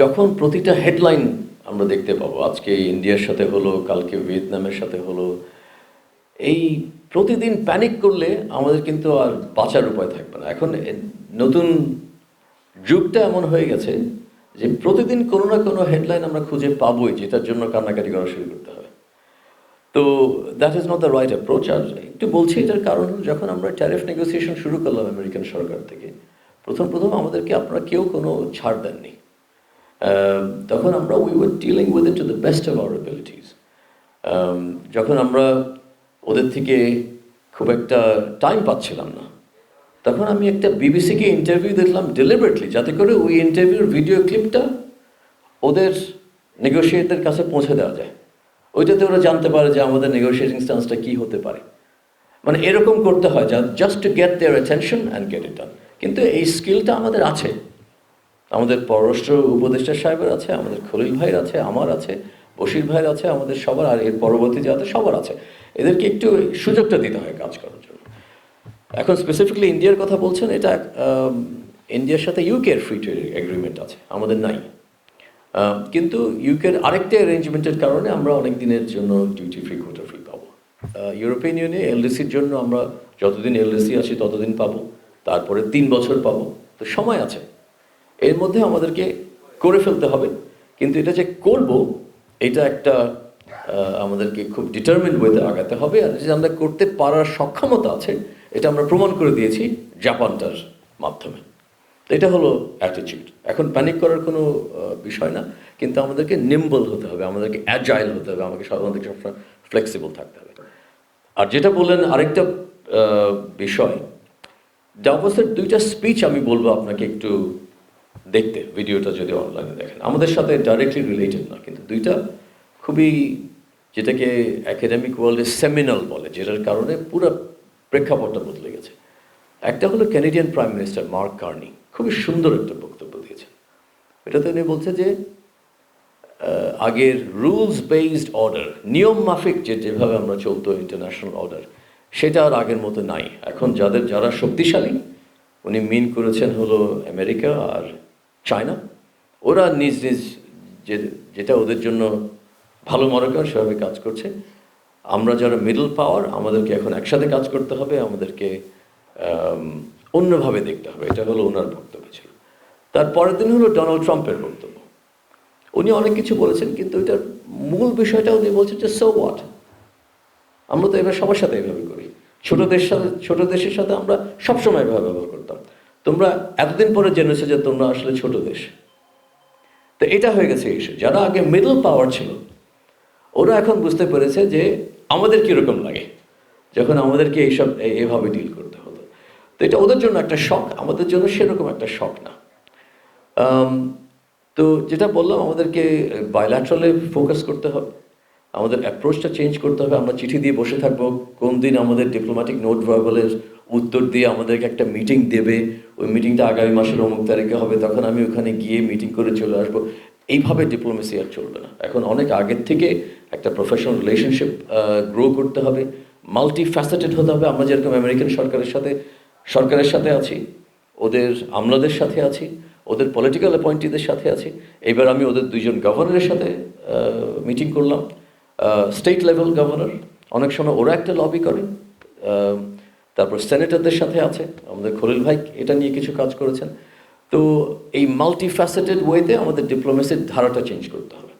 যখন প্রতিটা হেডলাইন আমরা দেখতে পাবো, আজকে ইন্ডিয়ার সাথে হলো, কালকে ভিয়েতনামের সাথে হলো, এই প্রতিদিন প্যানিক করলে আমাদের কিন্তু আর বাঁচার উপায় থাকবে না। এখন নতুন যুগটা এমন হয়ে গেছে যে প্রতিদিন কোনো না কোনো হেডলাইন আমরা খুঁজে পাবোই, যেটার জন্য কান্নাকাটি করা শুরু করতে হবে তো that is not the right approach আর একটু বলছি, এটার কারণ যখন আমরা ট্যারিফ নেগোসিয়েশন শুরু করলাম আমেরিকান সরকার থেকে, প্রথম প্রথম আমাদেরকে আপনারা কেউ কোনো ছাড় দেননি। তখন আমরা we were dealing with it to the best of our abilities যখন আমরা ওদের থেকে খুব একটা টাইম পাচ্ছিলাম না, তখন আমি একটা বিবিসিকে ইন্টারভিউ দেখলাম ডেলিবারেটলি যাতে করে ওই ইন্টারভিউর ভিডিও ক্লিপটা ওদের নেগোসিয়েটদের কাছে পৌঁছে দেওয়া যায়। ওইটাতে ওরা জানতে পারে যে আমাদের নেগোসিয়েটিং স্টান্সটা কী হতে পারে। মানে এরকম করতে হয় just to get their attention and get it কিন্তু এই স্কিলটা আমাদের আছে। আমাদের পররাষ্ট্র উপদেষ্টা সাহেবের আছে, আমাদের খলিল ভাইয়ের আছে, আমার আছে, বশির ভাইয়ের আছে, আমাদের সবার, আর এর পরবর্তী যাতে সবার আছে। এদেরকে একটু সুযোগটা দিতে হয় কাজ করার জন্য। এখন স্পেসিফিকলি ইন্ডিয়ার কথা বলছেন, এটা ইন্ডিয়ার সাথে ইউকের ফ্রি ট্রেড এগ্রিমেন্ট আছে, আমাদের নাই। কিন্তু ইউকের আরেকটা অ্যারেঞ্জমেন্টের কারণে আমরা অনেক দিনের জন্য ডিউটি ফ্রি কোটা ফ্রি পাবো। ইউরোপিয়ান ইউনিয়নে এলডিসির জন্য আমরা যতদিন এলডিসি আছি ততদিন পাবো, তারপরে তিন বছর পাবো। তো সময় আছে। এর মধ্যে আমাদেরকে করে ফেলতে হবে, কিন্তু এটা যে করব, এটা একটা আমাদেরকে খুব ডিটারমিন ওয়েতে আগাতে হবে, আর যে আমরা করতে পারার সক্ষমতা আছে, এটা আমরা প্রমাণ করে দিয়েছি জাপানটার মাধ্যমে। এটা হলো অ্যাটিটিউড এখন প্যানিক করার কোনো বিষয় না, কিন্তু আমাদেরকে নিম্বল হতে হবে, আমাদেরকে অ্যাজাইল হতে হবে, আমাকে সাধারণত সবসময় ফ্লেক্সিবল থাকতে হবে। আর যেটা বললেন আরেকটা বিষয় ডাভোসের দুইটা স্পিচ আমি বলব আপনাকে একটু দেখতে, ভিডিওটা যদি অনলাইনে দেখেন। আমাদের সাথে ডাইরেক্টলি রিলেটেড না, কিন্তু দুইটা খুবই, যেটাকে একাডেমিক ওয়ার্ল্ডে সেমিনাল বলে, যেটার কারণে পুরো প্রেক্ষাপটটা বদলে গেছে। একটা হলো Canadian prime minister Mark Carney খুবই সুন্দর একটা বক্তব্য দিয়েছেন। এটাতে উনি বলছে যে আগের রুলস বেসড অর্ডার নিয়ম মাফিক যে যেভাবে আমরা চলতো ইন্টারন্যাশনাল অর্ডার সেটা আর আগের মতো নাই। এখন যাদের, যারা শক্তিশালী, উনি মিন করেছেন হলো আমেরিকা আর চায়না। ওরা নিজ নিজ যে, যেটা ওদের জন্য ভালো মনে করেন সেভাবে কাজ করছে। আমরা যারা মিডল পাওয়ার আমাদেরকে এখন একসাথে কাজ করতে হবে, আমাদেরকে অন্যভাবে দেখতে হবে। এটা হলো ওনার বক্তব্য ছিল। তারপরের দিন হলো ডোনাল্ড ট্রাম্পের বক্তব্য। উনি অনেক কিছু বলেছেন, কিন্তু এটার মূল বিষয়টা উনি বলছেন যে সো হোয়াট আমরা তো এবার সবার সাথে এভাবে করি। ছোট দেশ সাথে, ছোটো দেশের সাথে আমরা সবসময় এভাবে ব্যবহার করতাম। তোমরা এতদিন পরে জেনেছো যে তোমরা আসলে ছোট দেশ। তো এটা হয়ে গেছে ইস্যু যারা আগে মিডল পাওয়ার ছিল, ওরা এখন বুঝতে পেরেছে যে আমাদের কীরকম লাগে, যখন আমাদেরকে এইসব এভাবে ডিল করতে হতো তো এটা ওদের জন্য একটা শখ আমাদের জন্য সেরকম একটা শখ না। তো যেটা বললাম, আমাদেরকে বায়োল্যাট্রালে ফোকাস করতে হবে, আমাদের অ্যাপ্রোচটা চেঞ্জ করতে হবে, আমরা চিঠি দিয়ে বসে থাকব, কোন দিন আমাদের ডিপ্লোম্যাটিক নোট ভার্বালের উত্তর দিয়ে আমাদেরকে একটা মিটিং দেবে। ওই মিটিংটা আগামী মাসের অমুক তারিখে হবে। তখন আমি ওখানে গিয়ে মিটিং করে চলে আসব। এইভাবে ডিপ্লোমেসি আর চলবে না। এখন অনেক আগের থেকে একটা প্রফেশনাল রিলেশনশিপ গ্রো করতে হবে। মাল্টি ফ্যাসেটেড হতে হবে। আমরা যেরকম আমেরিকান সরকারের সাথে সরকারের সাথে আছি, ওদের আমলাদের সাথে আছি, ওদের পলিটিক্যাল অ্যাপয়েন্টিদের সাথে আছি। এবার আমি ওদের দুইজন গভর্নরের সাথে মিটিং করলাম। স্টেট লেভেল গভর্নর অনেক সময় ওরা একটা লবি করে। তারপর সেনেটরদের সাথে আছে। আমাদের খলিল ভাই এটা নিয়ে কিছু কাজ করেছেন। তো এই মাল্টি ফ্যাসেটেড ওয়েতে আমাদের ডিপ্লোমেসির ধারাটা চেঞ্জ করতে হবে।